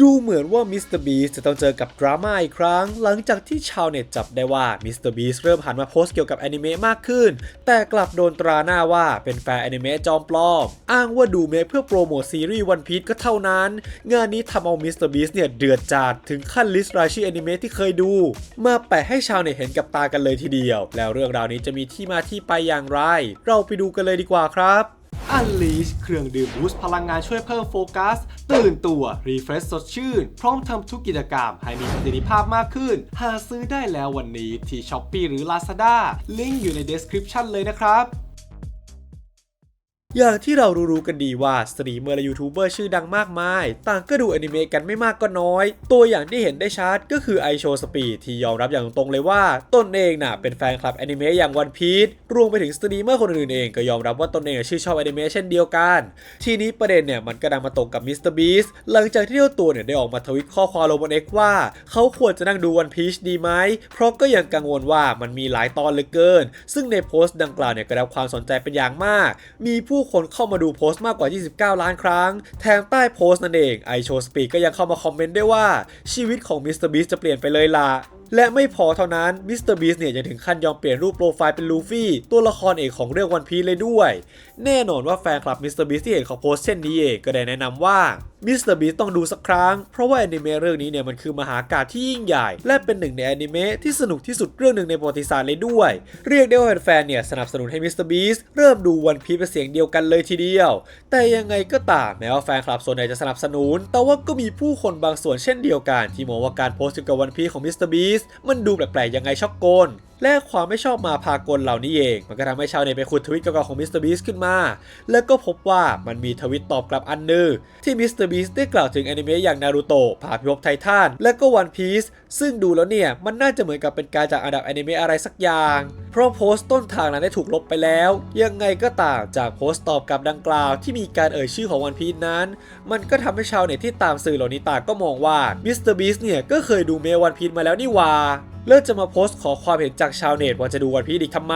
ดูเหมือนว่ามิสเตอร์บีสจะต้องเจอกับดราม่าอีกครั้ง หลังจากที่ชาวเน็ตจับได้ว่ามิสเตอร์บีสเริ่มหันมาโพสต์เกี่ยวกับแอนิเมะมากขึ้น แต่กลับโดนตราหน้าว่าเป็นแฟนแอนิเมะจอมปลอม อ้างว่าดูเมะเพื่อโปรโมทซีรีส์วันพี e ก็เท่านั้น งานนี้ทำเอามิสเตอร์บีสเนี่ยเดือดจัดถึงขั้นลิสต์รายชื่อแอนิเมะที่เคยดู มาแปะให้ชาวเน็ตเห็นกับตากันเลยทีเดียว แล้วเรื่องราวนี้จะมีที่มาที่ไปอย่างไร เราไปดูกันเลยดีกว่าครับ Unleash เครื่องดื่มบูสต์พลังงานช่วยเพิ่มโฟกัส ตื่นตัว รีเฟรชสดชื่น พร้อมทำทุกกิจกรรมให้มีประสิทธิภาพมากขึ้น หาซื้อได้แล้ววันนี้ที่ช้อปปีหรือ Lazada ลิงก์อยู่ใน description เลยนะครับ อย่างที่เรารู้ๆกันดีว่าสตรีมเมอร์และยูทูบเบอร์ชื่อดังมากมาย ต่างก็ดูอนิเมะกันไม่มากก็น้อย ตัวอย่างที่เห็นได้ชัดก็คือไอโชสปีดที่ยอมรับอย่างตรงๆเลยว่าตนเองน่ะเป็นแฟนคลับอนิเมะอย่างวันพี e รวมไปถึงสตรีมเมอร์คนอื่นๆเองก็ยอมรับว่าตนเองชื่นชอบอนิเมะเช่นเดียวกัน ทีนี้ประเด็นเนี่ยมันก็ดังมาตรงกับมิสเตอร์บีสหลังจากที่เจ้าตัวเนี่ยได้ออกมาทวิตข้อความลงบนเอ็กว่า เขาควรจะนั่งดูวันพีชดีไหมเพราะก็ยังกังวลว่ามันมีหลายตอนเหลือเกิน ซึ่งในโพสต์ดังกล่าวเนี่ยก็ได้รับความสนใจเป็นอย่างมาก มีผูู้้คนเข้ามาดูโพสต์มากกว่า 29 ล้านครั้ง แถมใต้โพสต์นั่นเองไอโชสปีก็ยังเข้ามาคอมเมนต์ด้วยว่าชีวิตของมิสเตอร์บีจะเปลี่ยนไปเลยล่ะ และไม่พอเท่านั้นมิสเตอร์บีสเนี่ยยังถึงขั้นยอมเปลี่ยนรูปโปรไฟล์เป็นลูฟี่ตัวละครเอกของเรื่องวันพีเลยด้วย แน่นอนว่าแฟนคลับมิสเตอร์บีสที่เห็นเขาโพสเช่นนี้เองก็ได้แนะนำว่ามิสเตอร์บีสต้องดูสักครั้ง เพราะว่าแอนิเมะเรื่องนี้เนี่ยมันคือมหากาพย์ที่ยิ่งใหญ่ และเป็นหนึ่งในแอนิเมะที่สนุกที่สุดเรื่องหนึ่งในประวัติศาสตร์เลยด้วย เรียกได้ว่าแฟนเนี่ยสนับสนุนให้มิสเตอร์บีสเริ่มดูวันพีเป็นเสียงเดียวกันเลยทีเดียว แต่ยังไงก็ตามแม้ว่าแฟนคลับส่วนใหญ่จะสนับสนุน แต่ว่าก็มีผู้คนบางส่วนเช่นเดียวกัน ที่มองว่าการโพสต์เกี่ยวกับวันพีของมิสเตอร์บีสมันดูแปลกๆยังไงช็อกโกน และความไม่ชอบมาพากลเหล่านี้เอง มันก็ทำให้ชาวเน็ตไปขุดทวิตเก่าๆของมิสเตอร์บีสขึ้นมา แล้วก็พบว่ามันมีทวิตตอบกลับอันหนึงที่มิสเตอร์บีสได้กล่าวถึงแอนิเมะอย่างนารูโตะผาพิภพไททันและก็วันพีซซึ่งดูแล้วเนี่ย มันน่าจะเหมือนกับเป็นการจากอันดับแอนิเมะอะไรสักอย่าง เพราะโพสต์ต้นทางนั้นได้ถูกลบไปแล้ว ยังไงก็ตามจากโพสต์ตอบกลับดังกล่าวที่มีการเอ่ยชื่อของวันพีซนั้น มันก็ทำให้ชาวเน็ตที่ตามสื่อเหล่านี้ต่างก็มองว่ามิสเตอร์บีสเนี่ยก็เคยดูเมวันพีซมาแล้วนี่ว่า เลิกจะมาโพสต์ขอความเห็นจากชาวเน็ตว่าจะดูวันพีซอีกทำไม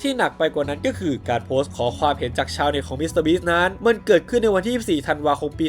ที่หนักไปกว่านั้นก็คือการโพสต์ขอความเห็นจากชาวเน็ตของมิสเตอร์บีสนั้น มันเกิดขึ้นในวันที่ 24 ธันวาคมปี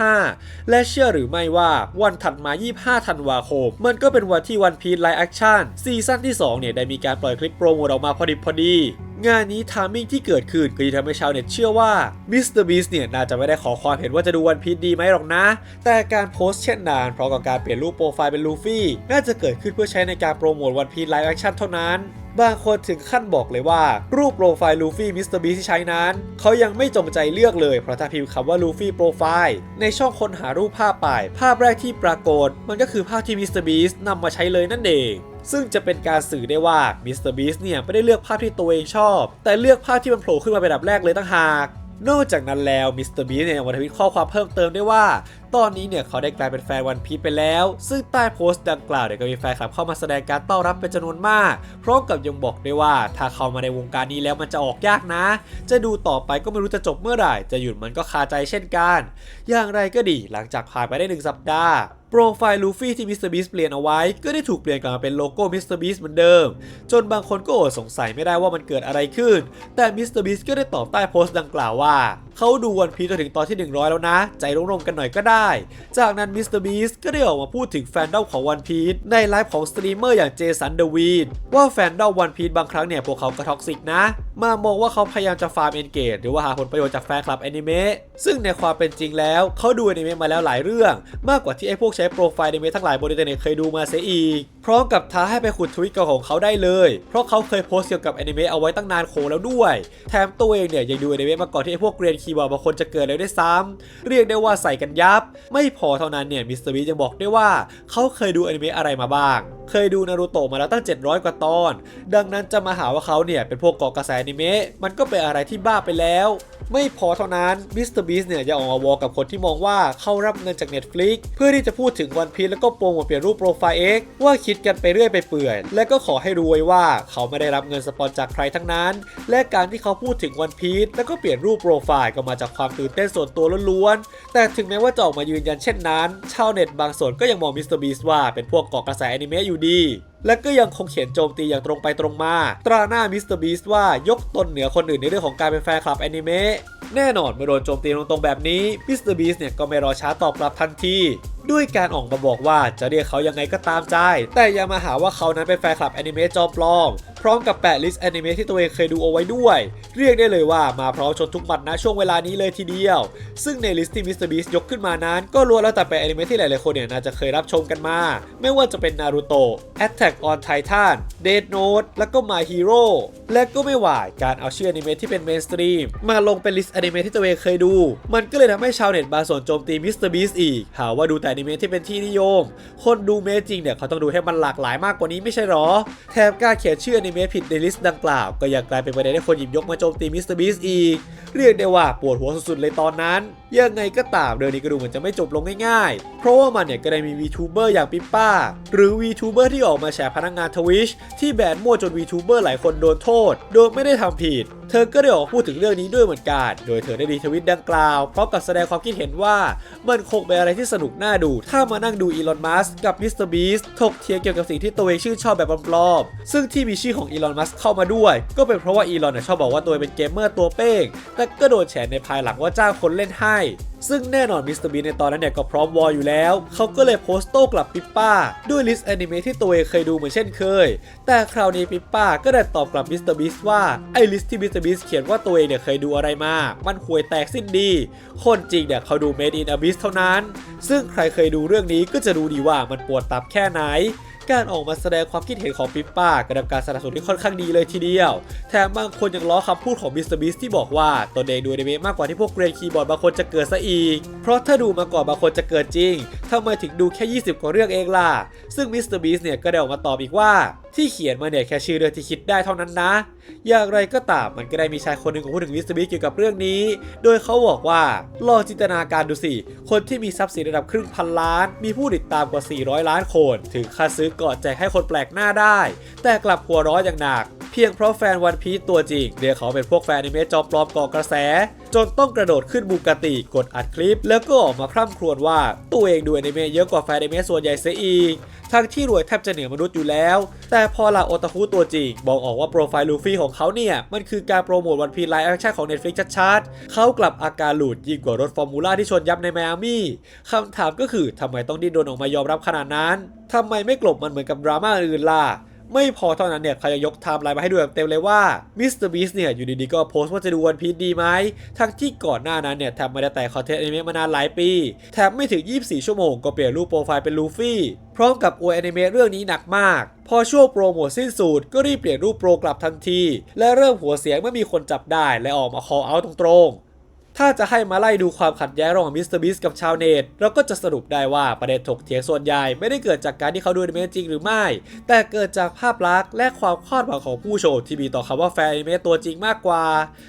2025 และเชื่อหรือไม่ว่าวันถัดมา 25 ธันวาคม มันก็เป็นวันที่วันพีซไลท์แอคชั่นซีซั่นที่ 2 เนี่ยได้มีการปล่อยคลิปโปรโมทออกมาพอดิบพอดี งานนี้ทามมิ่งที่เกิดขึ้นก็จะทำให้ชาวเน็ตเชื่อว่า Mr. Beast เนี่ยน่าจะไม่ได้ขอความเห็นว่าจะดูวันพี e ดีไหมหรอกนะ แต่การโพสต์เช่นนั้นเพราะกับการเปลี่ยนรูปโปรไฟล์เป็นลูฟี่น่าจะเกิดขึ้นเพื่อใช้ในการโปรโมท One Piece Live Action เท่านั้นบางคนถึงขั้นบอกเลยว่า รูปโปรไฟล์ลูฟี่มิสเตอร์บีที่ใช้นั้น เขายังไม่จงใจเลือกเลย เพราะถ้าพิมพ์คำว่าลูฟี่โปรไฟล์ในช่องค้นหารูปภาพไป ภาพแรกที่ปรากฏ มันก็คือภาพที่มิสเตอร์บีสนำมาใช้เลยนั่นเอง ซึ่งจะเป็นการสื่อได้ว่ามิสเตอร์บีสเนี่ยไม่ได้เลือกภาพที่ตัวเองชอบ แต่เลือกภาพที่มันโผล่ขึ้นมาเป็นอันดับแรกเลยตั้งหาก นอกจากนั้นแล้วมิสเตอร์บีเนี่ยยังทวิตข้อความเพิ่มเติมได้ว่า ตอนนี้เนี่ยเขาได้กลายเป็นแฟนวันพี e ไปแล้ว ซึ่งใต้โพสต์ดังกล่าวเนี่ยก็มีแฟนคลับเข้ามาแสดงการต้อนรับเป็นจำนวนมากพร้อมกับยังบอกด้วยว่า ถ้าเข้ามาในวงการนี้แล้วมันจะออกยากนะ จะดูต่อไปก็ไม่รู้จะจบเมื่อไหร่ จะหยุดมันก็คาใจเช่นกัน อย่างไรก็ดีหลังจากผ่านไปได้หนึ่งสัปดาห์โปรไฟล์ลูฟี่ที่มิสเตอร์บีสเปลี่ยนเอาไว้ ก็ได้ถูกเปลี่ยนกลับมาเป็นโลโก้มิสเตอร์บีสเหมือนเดิม จนบางคนก็อดสงสัยไม่ได้ว่ามันเกิดอะไรขึ้น แต่มิสเตอร์บีสก็ได้ตอบใต้โพสต์ดังกล่าวว่า เขาดูวันพีจนถึงตอนที่ 100 แล้วนะ ใจร่มๆกันหน่อยก็ได้ จากนั้นมิสเตอร์บีสก็ได้ออกมาพูดถึงแฟนดอมของวันพี e ในไลฟ์ของสตรีมเมอร์อย่างเจสันเดวีนว่าแฟนดอมวันพี e บางครั้งเนี่ยพวกเขาก็ท็อกซิกนะ มามองว่าเขาพยายามจะฟาร์มเอนเกจหรือว่าหาผลประโยชน์จากแฟนคลับแอนิเมะซึ่งในความเป็นจริงแล้วเขาดูแอนิเมะมาแล้วหลายเรื่อง มากกว่าที่ไอ้พวกใช้โปรไฟล์แอนิเมะทั้งหลายบนอินเทอร์เน็ตเคยดูมาเสียอีก พร้อมกับท้าให้ไปขุดทวิตเก่าของเขาได้เลย เพราะเขาเคยโพสต์เกี่ยวกับแอนิเมะเอาไว้ตั้งนานโขแล้วด้วย แถมตัวเองเนี่ยยังดูแอนิเมะมาก่อนที่ไอ้พวกเกรียนคีย์บอร์ดบางคนจะเกิดแล้วด้วยซ้ำเรียกได้ว่าใส่กันยับ ไม่พอเท่านั้นเนี่ยมิสเตอร์บียังบอกได้ว่าเขาเคยดูแอนิเมะอะไรมาบ้าง เคยดูนารูโตะมาแล้วตั้ง 700 กว่าตอน ดังนั้นจะมาหาว่าเขาเนี่ยเป็นพวกเกาะกระแสนิเมะมันก็เป็นอะไรที่บ้าไปแล้ว ไม่พอเท่านั้นมิสเตอร์บีสเนี่ยยังออกมาวอกับคนที่มองว่าเขารับเงินจาก Netflix เพื่อที่จะพูดถึงวันพีแล้วก็โปรโมทเปลี่ยนรูปโปรไฟล์ X ว่าคิดกันไปเรื่อยไปเปื่อย และก็ขอให้รู้ไว้ว่าเขาไม่ได้รับเงินสปอนจากใครทั้งนั้น และการที่เขาพูดถึงวันพีชแล้วก็เปลี่ยนรูปโปรไฟล์ก็มาจากความตื่นเต้นส่วนตัวล้วนๆ แต่ถึงแม้ว่าจะออกมายืนยันเช่นนั้น ชาวเน็ตบางส่วนก็ยังมองมิสเตอร์บีสว่าเป็นพวกเกาะกระแสอนิเมะอยู่ดีและก็ยังคงเขียนโจมตีอย่างตรงไปตรงมา ตราหน้ามิสเตอร์บีสว่ายกตนเหนือคนอื่นในเรื่องของการเป็นแฟนคลับแอนิเมะแน่นอนเมื่อโดนโจมตีตรงๆแบบนี้มิสเตอร์บีสเนี่ยก็ไม่รอช้าตอบกลับทันที ด้วยการออกมาบอกว่าจะเรียกเขายังไงก็ตามใจ แต่อย่ามาหาว่าเขานั้นเป็นแฟนคลับแอนิเมะจอมปลอม พร้อมกับแปะลิสต์แอนิเมะที่ตัวเองเคยดูเอาไว้ด้วย เรียกได้เลยว่ามาพร้อมชนทุกหมัดณช่วงเวลานี้เลยทีเดียว ซึ่งในลิสต์ที่มิสเตอร์บีสยกขึ้นมานั้น ก็ล้วนแล้วแต่เป็นแอนิเมะที่หลายๆคนเนี่ยน่าจะเคยรับชมกันมา ไม่ว่าจะเป็นนารูโตะ Attack on Titan Death Note แล้วก็ My Hero และก็ไม่หวายการเอาชื่อแอนิเมะที่เป็นเมนสตรีมมาลงเป็นลิสต์แอนิเมะที่ตัวเองเคยดู มันก็เลยทำให้ชาวเน็ตบางส่วนโจมตีมิสเตอร์บีสอีก หาว่าดูแต่นิเมะที่เป็นที่นิยม คนดูเมจริงเนี่ยเขาต้องดูให้มันหลากหลายมากกว่านี้ไม่ใช่หรอ แถมการเขียนชื่ออนิเมะผิดในลิสต์ดังกล่าว ก็ยังกลายเป็นประเด็นให้คนหยิบยกมาโจมตีมิสเตอร์บีสอีก เรียกได้ว่าปวดหัวสุดๆเลยตอนนั้น ยังไงก็ตามเรื่องนี้ก็ดูเหมือนจะไม่จบลงง่ายๆ เพราะว่ามันเนี่ยก็ได้มี VTuber อร์อย่างปิ๊ปป้า หรือ VTuber ที่ออกมาแฉพนักงานทวิชที่แบนมั่วจน VTuber หลายคนโดนโทษ โดยไม่ได้ทำผิด เธอก็ได้ออกพูดถึงเรื่องนี้ด้วยเหมือนกัน โดยเธอได้ดีทวิตดังกล่าวพร้อมกับแสดงความคิดเห็นว่ามันคงเป็นอะไรที่สนุกน่าดู ถ้ามานั่งดูอีลอนมัสกับมิสเตอร์บีสถกเถียงเกี่ยวกับสิ่งที่ตัวเองชื่นชอบแบบปลอมๆซึ่งที่มีชื่อของอีลอนมัสเข้ามาด้วย ก็เป็นเพราะว่าอีลอนชอบบอกว่าตัวเองเป็นเกมเมอร์ตัวเป้งแต่ก็โดนแฉในภายหลังว่าจ้างคนเล่นให้ ซึ่งแน่นอนมิสเตอร์บีในตอนนั้นเนี่ยก็พร้อมวอลอยู่แล้ว เขาก็เลยโพสต์โต้กลับปิปป้า ด้วยลิสต์แอนิเมะที่ตัวเองเคยดูเหมือนเช่นเคย แต่คราวนี้ปิปป้าก็ได้ตอบกลับมิสเตอร์บีว่าไอลิสต์ที่มิสเตอร์บีเขียนว่าตัวเองเนี่ยเคยดูอะไรมา มันห่วยแตกสิ้นดี คนจริงเนี่ยเขาดู Made in Abyss เท่านั้น ซึ่งใครเคยดูเรื่องนี้ก็จะดูดีว่ามันปวดตับแค่ไหน การออกมาแสดงความคิดเห็นของปิปป้ากระดับการสนับสนุนที่ค่อนข้างดีเลยทีเดียว แถมบางคนยังล้อคำพูดของมิสเตอร์บิสที่บอกว่าตนเองดูในเมมากกว่าที่พวกเกรนคีย์บอร์ดบางคนจะเกิดซะอีก เพราะถ้าดูมาก่อนบางคนจะเกิดจริงทำไมถึงดูแค่ 20 กว่าเรื่องเองล่ะ ซึ่งมิสเตอร์บิสเนี่ยก็ได้ออกมาตอบอีกว่า ที่เขียนมาเนี่ยแค่ชื่อเรื่องที่คิดได้เท่านั้นนะ อย่างไรก็ตามมันก็ได้มีชายคนหนึ่งของพูดถึงมิสเตอร์บีสเกี่ยวกับเรื่องนี้ โดยเขาบอกว่าลองจินตนาการดูสิ คนที่มีทรัพย์สินระดับครึ่งพันล้าน มีผู้ติดตามกว่า 400 ล้านคน ถึงค่าซื้อกอดแจกให้คนแปลกหน้าได้ แต่กลับหัวร้ออย่างหนัก พียงเพราะแฟนวันพีตัวจริงเรียกเขาเป็นพวกแฟนอนิเมะจอมปลอมก่อกระแส จนต้องกระโดดขึ้นบูกาติกดอัดคลิป แล้วก็ออกมาพร่ำครวญว่าตัวเองดูอนิเมะเยอะกว่าแฟนอนิเมะส่วนใหญ่เสียอีกทั้งที่รวยแทบจะเหนือมนุษย์อยู่แล้ว แต่พอหลาโอตาคุตัวจริง บอกออกว่าโปรไฟล์ลูฟี่ของเขาเนี่ย มันคือการโปรโมทวันพีไลฟ์แอคชั่นของ Netflix ชัดๆเขากลับอาการหลุดยิ่งกว่ารถฟอร์มูล่าที่ชนยับในไมอามี่คำถามก็คือทำไมต้องดิ้นรนออกมายอมรับขนาดนั้นทำไมไม่กลบมันเหมือนกับดราม่าอื่นล่ะ ไม่พอเท่านั้นเนี่ยเขายังยกไทม์ไลน์มาให้ดูแบบเต็มเลยว่ามิสเตอร์บีสเนี่ยอยู่ดีๆก็โพสต์ว่าจะดูวันพี e ดีไหมทั้งที่ก่อนหน้านั้นเนี่ยแทบไม่ได้แต่คอนเทนต์อนิเมะมานานหลายปีแถมไม่ถึง 24 ชั่วโมงก็เปลี่ยนรูปโปรไฟล์เป็นลูฟี่พร้อมกับอวยอนิเมะเรื่องนี้หนักมาก พอช่วงโปรโมทสิ้นสุดก็รีบเปลี่ยนรูปโปรกลับทันที และเริ่มหัวเสียงเมื่อมีคนจับได้และออกมา call out ตรงๆ ถ้าจะให้มาไล่ดูความขัดแย้งระหว่างมิสเตอร์บีสกับชาวเน็ตเราก็จะสรุปได้ว่าประเด็นถกเถียงส่วนใหญ่ไม่ได้เกิดจากการที่เขาดูอนิเมะจริงหรือไม่ แต่เกิดจากภาพลักษณ์และความคาดหวังของผู้ชมที่มีต่อคำว่าแฟนอนิเมะตัวจริงมากกว่า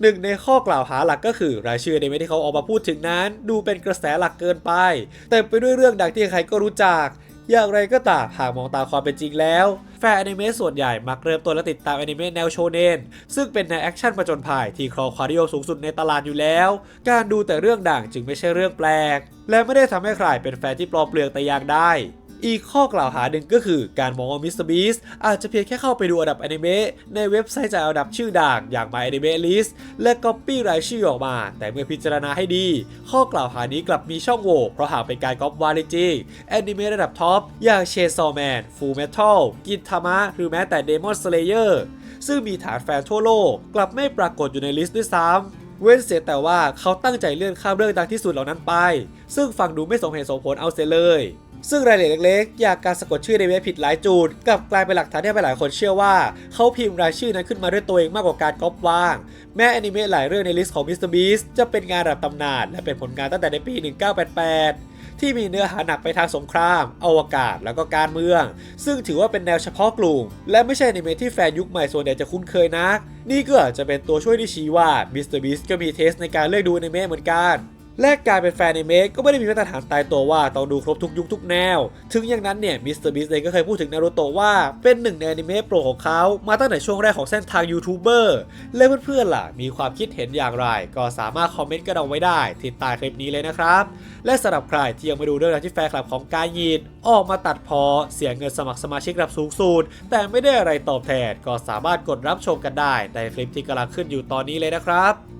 หนึ่งในข้อกล่าวหาหลักก็คือ รายชื่ออนิเมะที่เขาออกมาพูดถึงนั้น ดูเป็นกระแสหลักเกินไปแต่ไปด้วยเรื่องดังที่ใครก็รู้จัก อย่างไรก็ตามหากมองตามความเป็นจริงแล้ว แฟนอนิเมะส่วนใหญ่มักเริ่มต้นและติดตามอนิเมะแนวโชเนนซึ่งเป็นแนวแอคชั่นประจนภัยที่ครองความนิยมสูงสุดในตลาดอยู่แล้ว การดูแต่เรื่องด่างจึงไม่ใช่เรื่องแปลก และไม่ได้ทำให้ใครเป็นแฟนที่ปลอมเปลือกแต่อย่างใด อีกข้อกล่าวหาหนึ่งก็คือการมองว่ามิสเตอร์บีสอาจจะเพียงแค่เข้าไปดูอันดับอนิเมะในเว็บไซต์จากอันดับชื่อดังอย่าง My Anime List และก๊อปปี้รายชื่อออกมา แต่เมื่อพิจารณาให้ดี ข้อกล่าวหานี้กลับมีช่องโหว่เพราะหากเป็นการก๊อปวาเลจริงแอนิเมะระดับท็อปอย่างเชซอแมนฟูลเมทัลกินทามะหรือแม้แต่เดมอนสเลเยอร์ซึ่งมีฐานแฟนทั่วโลก กลับไม่ปรากฏอยู่ในลิสต์ด้วยซ้ำเว้นเสียแต่ว่าเขาตั้งใจเลื่อนข้ามเรื่องดังที่สุดเหล่านั้นไป ซึ่งฟังดูไม่สมเหตุสมผลเอาเสียเลย ซึ่งรายละเอียดเล็กๆ อย่างการสะกดชื่อในเว็บผิดหลายจุดกลับกลายเป็นหลักฐานที่ให้หลายคนเชื่อว่า เขาพิมพ์รายชื่อนั้นขึ้นมาด้วยตัวเองมากกว่าการก๊อปวาง แม้อนิเมะหลายเรื่องในลิสต์ของ Mr. Beast จะเป็นงานระดับตำนาน และเป็นผลงานตั้งแต่ในปี 1988 ที่มีเนื้อหาหนักไปทางสงคราม อวกาศ แล้วก็การเมือง ซึ่งถือว่าเป็นแนวเฉพาะกลุ่ม และไม่ใช่อนิเมะที่แฟนยุคใหม่ส่วนใหญ่จะคุ้นเคยนักนี่ก็อาจจะเป็นตัวช่วยที่ชี้ว่า Mr. Beast ก็มีเทสในการเลือกดูอนิเมะเหมือนกัน และการเป็นแฟนอนิเมะก็ไม่ได้มีมาตรฐานตายตัวว่าต้องดูครบทุกยุคทุกแนว ถึงอย่างนั้นเนี่ยมิสเตอร์บีสเองก็เคยพูดถึงนารูโตะว่าเป็นหนึ่งในอนิเมะโปรดของเขา มาตั้งแต่ช่วงแรกของเส้นทางยูทูบเบอร์และเพื่อนๆล่ะ มีความคิดเห็นอย่างไร ก็สามารถคอมเมนต์กันเอาไว้ได้ที่ใต้คลิปนี้เลยนะครับ และสำหรับใครที่ยังไม่ดูเรื่องราวที่แฟนคลับของกายยีดออกมาตัดพอเสียเงินสมัครสมาชิกระดับสูงสุดแต่ไม่ได้อะไรตอบแทนก็สามารถกดรับชมกันได้ในคลิปที่กำลังขึ้นอยู่ตอนนี้เลยนะครับ